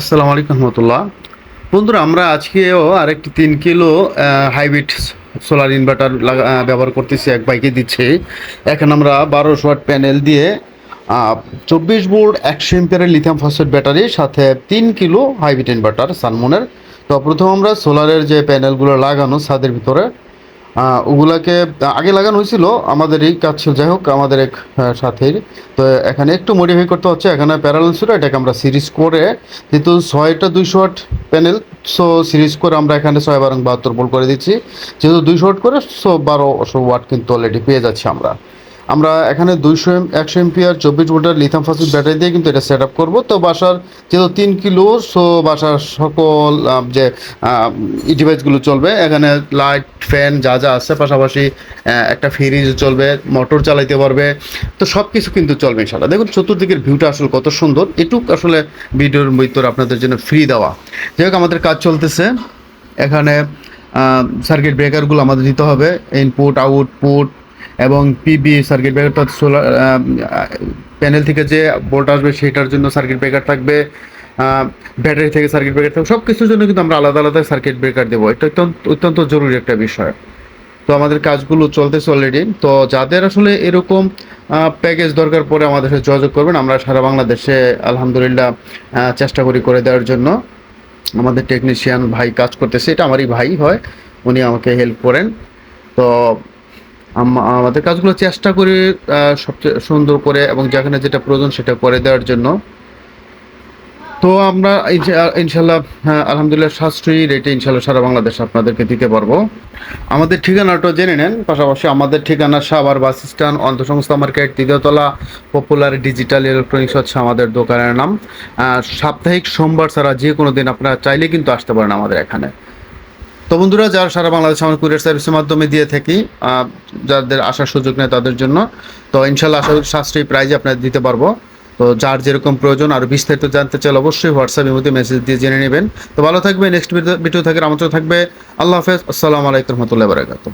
আসসালামু আলাইকুম রহমতুল্লাহ। বন্ধুরা, আমরা আজকেও আরেকটি তিন কিলো হাইব্রিড সোলার ইনভার্টার ব্যবহার করতেছি, এক বাইকে দিচ্ছি। এখন আমরা বারোশো ওয়াট প্যানেল দিয়ে চব্বিশ বোর্ড একশো এম্পিয়ারের লিথিয়াম ফসফেট ব্যাটারির সাথে তিন কিলো হাইব্রিড ইনভার্টার সানমুনের। তো প্রথম আমরা সোলারের যে প্যানেলগুলো লাগানো, ছাদের ভিতরে ওগুলাকে আগে লাগানো হয়েছিল, আমাদের এই কাজ ছিল, যাই হোক, আমাদের এক সাথের। তো এখানে একটু মডিফাই করতে হচ্ছে, এখানে প্যারাল ছিল, এটাকে আমরা সিরিজ করে যেহেতু ছয়টা দুইশো আট প্যানেল সো সিরিজ করে আমরা এখানে ছয় বারং বাহাত্তর বল করে দিচ্ছি। যেহেতু দুইশো আট করে সো বারোশো ওয়াট কিন্তু অলরেডি পেয়ে যাচ্ছি আমরা। আমরা এখানে দুইশো এম, একশো এমপিআর, চব্বিশ ভোল্টের লিথাম ফসফেট ব্যাটারি দিয়ে কিন্তু এটা সেট আপ করব। তো বাসার যেহেতু তিন কিলো সো বাসার সকল যে ডিভাইসগুলো চলবে, এখানে লাইট ফ্যান যা যা আছে, পাশাপাশি একটা ফ্রিজ চলবে মোটর চালাইতে পারবে, তো সব কিছু কিন্তু চলবে ইনশাল্লাহ দেখুন, চতুর্দিকের ভিউটা আসলে কত সুন্দর। এটুক আসলে ভিডিওর ভিতর আপনাদের জন্য ফ্রি দেওয়া। যাই হোক, আমাদের কাজ চলতেছে। এখানে সার্কিট ব্রেকারগুলো আমাদের দিতে হবে ইনপুট আউটপুট এবং পিবি সার্কিট ব্রেকারটা সোলার প্যানেল থেকে যে বোল্ট আসবে সেটার জন্য সার্কিট ব্রেকার থাকবে। ব্যাটারি থেকে সার্কিট ব্রেকার থাকবে। সব কিছুর জন্য কিন্তু আমরা আলাদা আলাদা সার্কিট ব্রেকার দেবো। এটা অত্যন্ত অত্যন্ত জরুরি একটা বিষয়। তো আমাদের কাজগুলো চলতেছে অলরেডি তো যাদের আসলে এরকম প্যাকেজ দরকার পড়ে আমাদের সাথে যোগাযোগ করবেন। আমরা সারা বাংলাদেশে আলহামদুলিল্লাহ চেষ্টা করি করে দেওয়ার জন্য। আমাদের টেকনিশিয়ান ভাই কাজ করতেছে। এটা আমারই ভাই হয়। উনি আমাকে হেল্প করেন। তো আমাদের কাজগুলো চেষ্টা করি সবচেয়ে সুন্দর করে এবং যেখানে যেটা প্রয়োজন সেটা করে দেওয়ার জন্য। তো আমরা ইনশাল্লাহ হ্যাঁ, আলহামদুলিল্লাহ সাশ্রয়ী রেটে ইনশাল্লাহ সারা বাংলাদেশ আপনাদেরকে দিতে পারব। আমাদের ঠিকানাটা জেনে নেন পাশাপাশি আমাদের ঠিকানা সাভার বাস স্ট্যান্ড অন্তঃসংস্থা মার্কেট তৃতীয়তলা পপুলার ডিজিটাল ইলেকট্রনিক্স হচ্ছে আমাদের দোকানের নাম। সাপ্তাহিক সোমবার ছাড়া যে কোনো দিন আপনারা চাইলে কিন্তু আসতে পারেন আমাদের এখানে। তো বন্ধুরা, যারা সারা বাংলাদেশ আমার কুরিয়ার সার্ভিসের মাধ্যমে দিয়ে থাকি যাদের আসার সুযোগ নেই তাদের জন্য, তো ইনশাল্লাহ করি সাশ্রয়ী প্রাইজ আপনার দিতে পারব। তো যার যেরকম প্রয়োজন আর বিস্তারিত জানতে চাইলে অবশ্যই হোয়াটসঅ্যাপ মধ্যে মেসেজ দিয়ে জেনে নেবেন। তো ভালো থাকবে নেক্সট ভিডিও থাকবে আমন্ত্রণ থাকবে। আল্লাহ হাফেজ, আসসালামু আলাইকুম রহমতুল্লাহ বারাকাতুহ।